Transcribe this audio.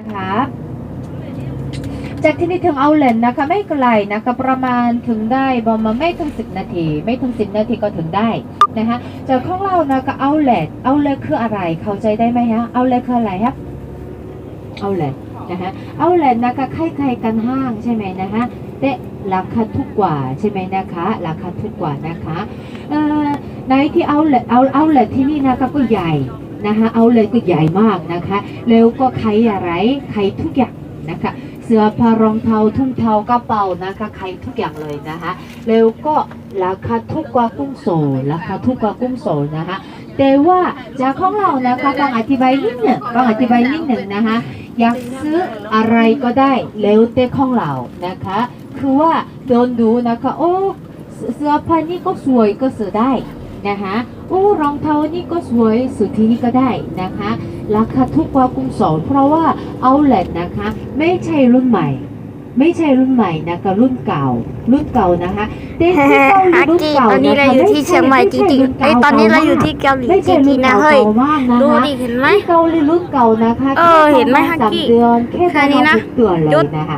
นะคะจากที่นี่ถึงเอาเลนนะคะไม่ไกลนะคะประมาณถึงได้ประมาณไม่ถึงสิบนาที ไม่ถึงสิบนาทีก็ถึงได้นะคะจากของเรานะคะเอาเลนเอาเลนคืออะไรเข้าใจได้ไหมฮะเอาเลนคืออะไรครับเอาเลนนะคะเอาเลนนะคะคล้ายๆกันห้างใช่ไหมนะคะแต่ราคาถูกกว่าใช่ไหมนะคะราคาถูกกว่านะคะในที่เอาเลนเอาเอาเลนที่นี่นะคะก็ใหญ่ นะคะเอาเลยก็ใหญ่มากนะคะ แล้วก็ใครอะไรใครทุกอย่างนะคะ เสื้อผ้ารองเท้าทุ่งเท้ากระเป๋านะคะใครทุกอย่างเลยนะคะ แล้วก็ราคาถูกกว่ากุ้งโสดราคาถูกกว่ากุ้งโสดนะคะแต่ว่าจากของเรานะคะต้องอธิบายนิดหนึ่งต้องอธิบายนิดหนึ่งนะคะอยากซื้ออะไรก็ได้แล้วแต่ของเรานะคะ คือว่าโดนดูนะคะโอ้เสื้อผ้านี่ก็สวยก็ซื้อได้ นะคะโอ้รองเท้านี่ก็สวยสุดที่นี่ก็ได้นะคะราคาถูกกว่ากุ้งสดเพราะว่าเอาเล t นะคะ ไม่ใช่รุ่นใหม่ ไม่ใช่รุ่นใหม่นะคะรุ่นเก่า รุ่นเก่านะคะแต่ที่เกาหลีฮักรุ่นกี้เก่าตอนนี้นะเราคะอยู่ที่เชียงใหม่จริงๆไอ้ยตอนนี้เราอยู่ที่เกาหลีไม่จใช่ริรุ่งนๆนะเก่าเฮ้ยเก่ามากนะดูคะดิเห็นไหมที่เกาหลีรุ่นเก่านะคะเออเห็นไหมแค่ฮักกี้สามเดือนแค่แค่นี้นะประมาณหกเดือนเลหยุยดนะคะ